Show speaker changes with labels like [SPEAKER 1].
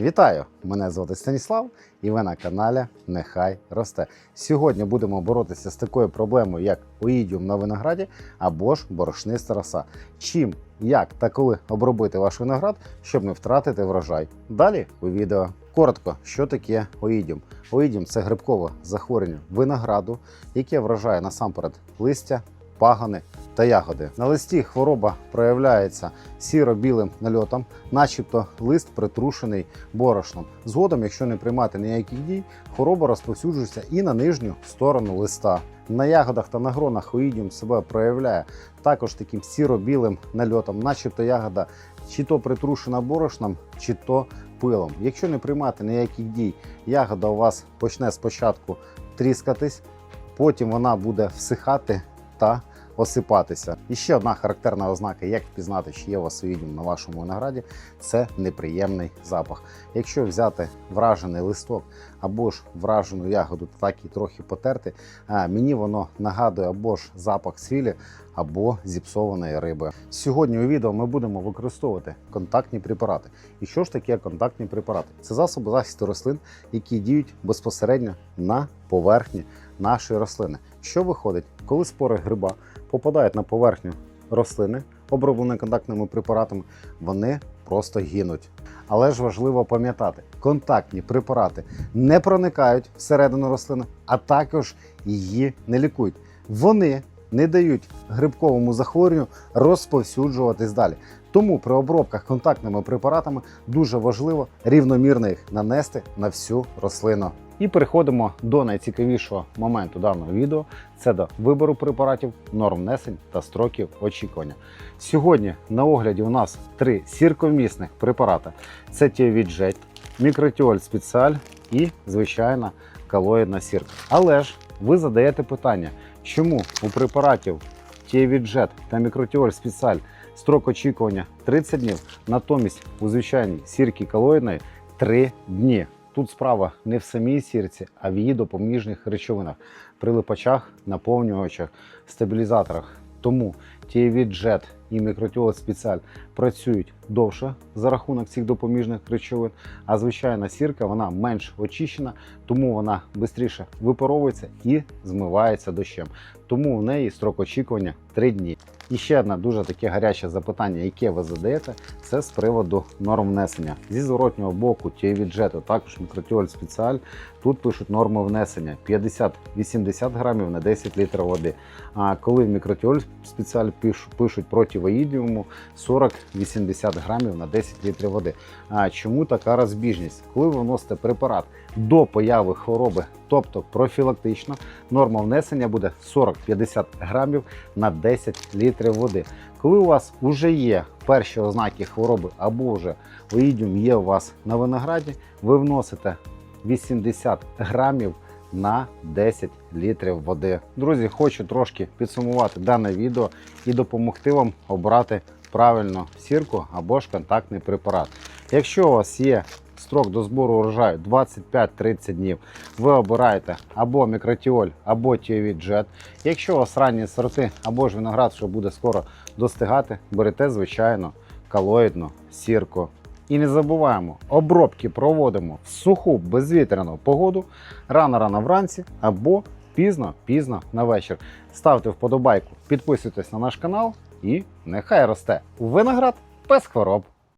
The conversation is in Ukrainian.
[SPEAKER 1] Вітаю! Мене звати Станіслав, і ви на каналі Нехай росте. Сьогодні будемо боротися з такою проблемою, як оїдіум на винограді або ж борошниста роса. Чим, як та коли обробити ваш виноград, щоб не втратити врожай. Далі у відео. Коротко, що таке оїдіум? Оїдіум – це грибкове захворювання винограду, яке вражає насамперед листя, пагони та ягоди. На листі хвороба проявляється сіро-білим нальотом, начебто лист притрушений борошном. Згодом, якщо не приймати ніяких дій, хвороба розповсюджується і на нижню сторону листа. На ягодах та на гронах оїдіум себе проявляє також таким сіро-білим нальотом, начебто ягода чи то притрушена борошном, чи то пилом. Якщо не приймати ніяких дій, ягода у вас почне спочатку тріскатись, потім вона буде всихати та осипатися. І ще одна характерна ознака, як впізнати, чи є вас оїдіум на вашому винограді, це неприємний запах. Якщо взяти вражений листок або ж вражену ягоду, так і трохи потерти, мені воно нагадує або ж запах свілі, або зіпсованої риби. Сьогодні у відео ми будемо використовувати контактні препарати. І що ж таке контактні препарати? Це засоби захисту рослин, які діють безпосередньо на поверхні нашої рослини. Що виходить, коли спори гриба попадають на поверхню рослини, оброблені контактними препаратами, вони просто гинуть. Але ж важливо пам'ятати, контактні препарати не проникають всередину рослини, а також її не лікують. Вони не дають грибковому захворюванню розповсюджуватись далі. Тому при обробках контактними препаратами дуже важливо рівномірно їх нанести на всю рослину. І переходимо до найцікавішого моменту даного відео це до вибору препаратів, норм внесень та строків очікування. Сьогодні на огляді у нас три сірковмісних препарати: це Тіовіджет, Мікротіоль Спеціаль і звичайна калоїдна сірка. Але ж ви задаєте питання, чому у препаратів Тієвіджет та Мікротіоль Спеціаль строк очікування 30 днів, натомість у звичайній сірки калоїдної 3 дні. Тут справа не в самій сірці, а в її допоміжних речовинах, прилипачах, наповнювачах, стабілізаторах. Тому Тіевіджет і мікротіол спеціаль працюють довше за рахунок цих допоміжних речовин, а звичайна сірка вона менш очищена, тому вона швидше випаровується і змивається дощем. Тому в неї строк очікування 3 дні. І ще одне дуже таке гаряче запитання, яке ви задаєте, це з приводу норм внесення. Зі зворотнього боку тієвіджету, також мікротіоль спеціаль. Тут пишуть норми внесення 50-80 грамів на 10 літрів води. А коли в мікротіоль спеціаль пиш- пишуть проти воїдіуму 40-80 грамів на 10 літрів води. А чому така розбіжність? Коли ви вносите препарат до появи хвороби, тобто профілактично, норма внесення буде 40-50 грамів на 10 літрів води. Коли у вас вже є перші ознаки хвороби або вже оїдіум є у вас на винограді, ви вносите 80 грамів на 10 літрів води. Друзі, хочу трошки підсумувати дане відео і допомогти вам обрати правильну сірку або ж контактний препарат. Якщо у вас є строк до збору урожаю 25-30 днів, ви обираєте або мікротіоль, або тіовіджет. Якщо у вас ранні сорти або ж виноград, що буде скоро достигати, берете звичайно калоїдну сірку. І не забуваємо, обробки проводимо в суху безвітряну погоду рано-рано вранці або пізно-пізно на вечір. Ставте вподобайку, підписуйтесь на наш канал і нехай росте виноград без хвороб.